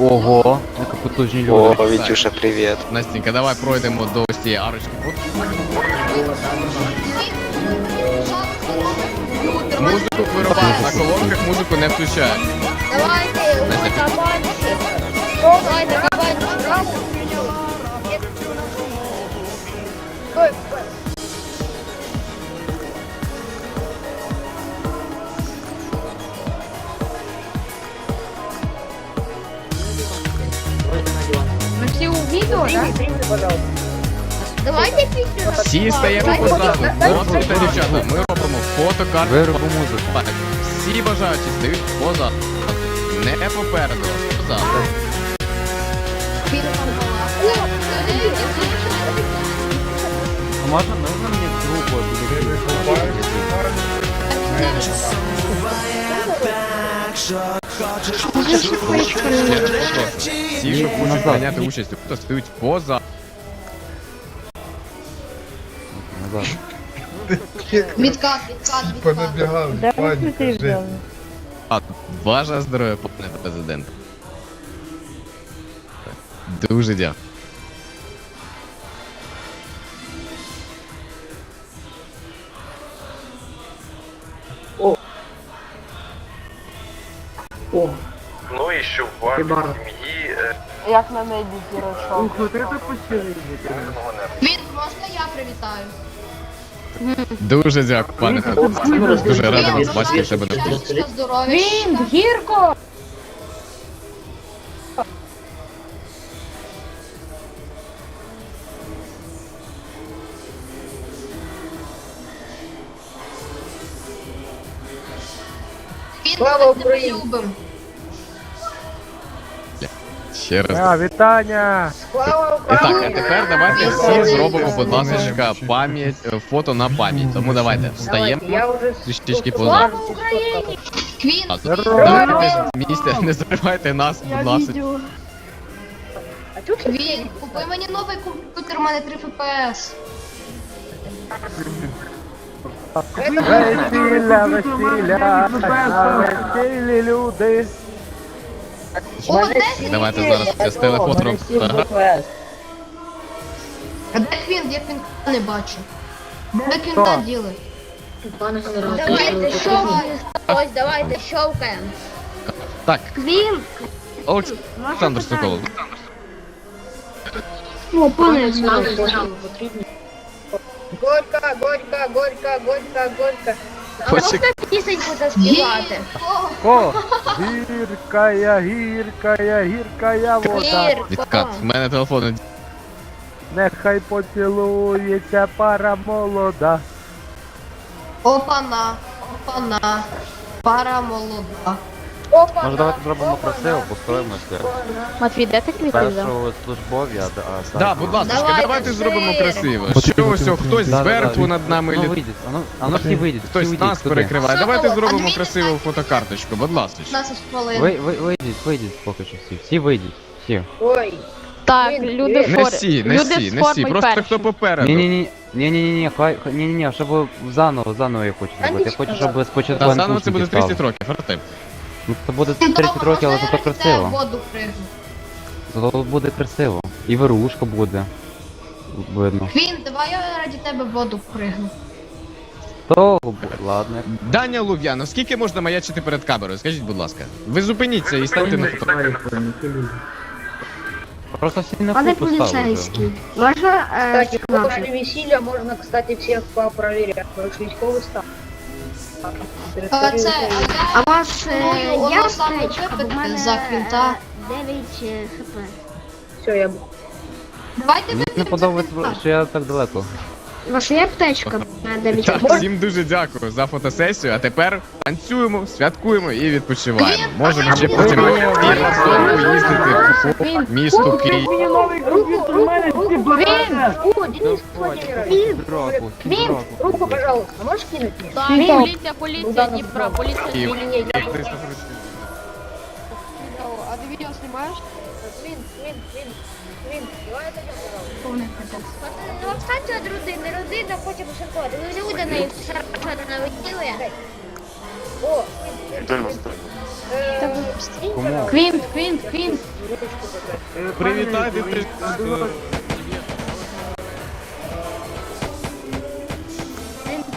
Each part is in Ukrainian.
Ого, яка потужні люди. О, Витюша, привет. Настенька, давай пройдемо до ось цієї арочки. Музику вирубають, на колонках музику не включають. Давайте, кабанчик. Давайте, кабанчик. Стой, все да? Давайте пісню. Всі стаємо позаду. Хлопці та дівчата, ми робимо фотокарту. Виробу музику. Всі бажаючі стають позаду. Не попереду, а позаду. А можна, можна мені групу Ще прошу. Всі, що хочуть прийняти участь, хто стають поза. назад. Відкат, відкат, відкат. Понабігали, пані, кажи. А, Бажа здоров'я, пане президент. Дуже дякую. Ну і що в вашій сім'ї е, Як на медіці розшов. Він, можна я привітаю? Дуже дякую, пане президент. Дуже радий вас бачити в себе на Щастя, здоров'я. Він, гірко! Він, Слава Україні! любим. Ще раз. А, вітання! І так, а тепер давайте всі зробимо, будь ласка, пам'ять, е, фото на пам'ять. Тому давайте встаємо, трішечки поза. Квін, Давайте місця, не забивайте нас, будь ласка. Квін, купи мені новий комп'ютер, у мене 3 FPS. Весілля, весілля, на люди. О, 10 Давайте зараз я з телефону робимо фотографію. А де Квін? Я Квін не бачу. Де Квінта діли? Давайте щовкаємо. Ось, давайте щовкаємо. Так, Квін! Олександр Соколов. О, пане, Горька, горька, горька, горька, горька. Почекай. пісеньку заспівати? О, гіркая, гіркая, гіркая вода. Відкат. У мене телефон. Нехай поцілується пара молода. Опана, опана, пара молода. Може давайте зробимо красиво, постоїмося. Матвій, де ти квіти взяв? Першого службов'я, а а Да, будь ласка, Давайте, давайте зробимо красиво. Що ось о, хтось Да, да, зверху да. над нами А ну літ. а ну, всі вийдіть, всі Хтось вийдіть нас туди. перекриває. Давайте Соколов, зробимо Андрій, красиву фотокарточку, будь ласка. 15 хвилин. Ви, ви, вийдіть, вийдіть поки що всі. Всі вийдіть, всі. Ой, Так, Він, люди Не формі. всі, не Люди всі, з не всі. формою Просто перші. хто попереду. Ні-ні-ні, ні-ні-ні, хай, ні-ні-ні, щоб заново, заново я хочу зробити. Я хочу, щоб спочатку Та заново це буде 30 років, Артем. Ну це буде 30 років, але зато красиво. воду пригну. Зато буде красиво. І вирушка буде. Видно. Квін, давай я раді тебе воду пригну. То, ладно. Даня Лув'янов, скільки можна маячити перед камерою? Скажіть, будь ласка. Ви зупиніться і станьте на фото. Просто всі на купу ставили. Можна кстати, после весілля можна, кстати, всіх попроверять. Короче, військовий став. А це, а я А вас е, саме випити мене за квінта. 9 хп. Все, я Давайте Мені не подобається, що я так далеко. Ваша є аптечка? На 9 Так, всім дуже дякую за фотосесію. А тепер танцюємо, святкуємо і відпочиваємо. Можемо ще потім і їздити по місту Київ. Руку, руку, руку, О, Денис Владимирович. Пожалуйста, можешь кинуть я... А ти відео знімаєш? Квин, Квин, Квин. Повний капець. Ну, встаньте від родини, родина потім шоколад. Ви люди на шарпати не виділи. О, Кому? Квінт, квінт, квінт. Привітайте. Квінт,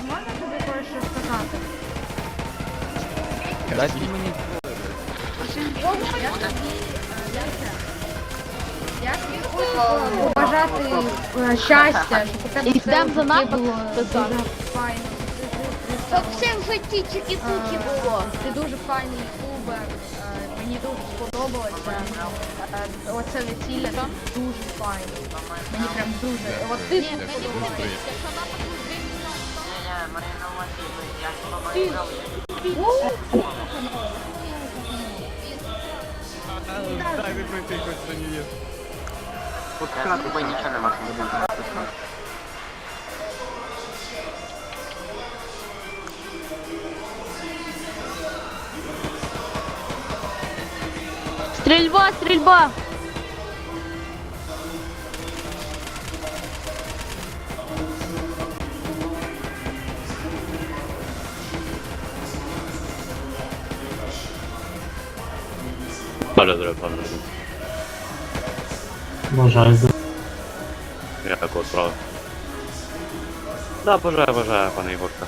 можна тобі кое-що сказати? Дайте мені Я тобі хочу е, щастя, щоб у тебе все в було дуже файно. Щоб все в житті чики-пуки було. Ти дуже файний ютубер, е, мені дуже сподобалося. Е, Оце весілля дуже файно. Мені прям дуже. От ти Дайте пройти хоч за нього. Стрільба, стрільба! Бажаю пане. Бажаю. Як от справа? Да, бажаю, бажаю, пане Ігорка.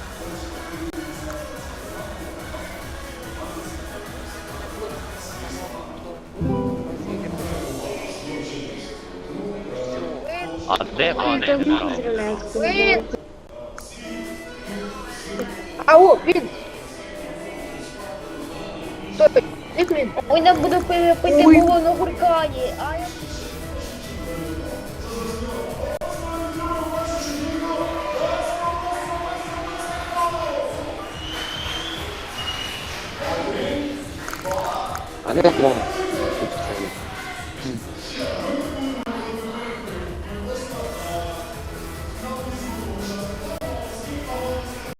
А де пане генерал? Ау, Квін! Стой? Ой, нам буде пити було на гуркані. А я А де план?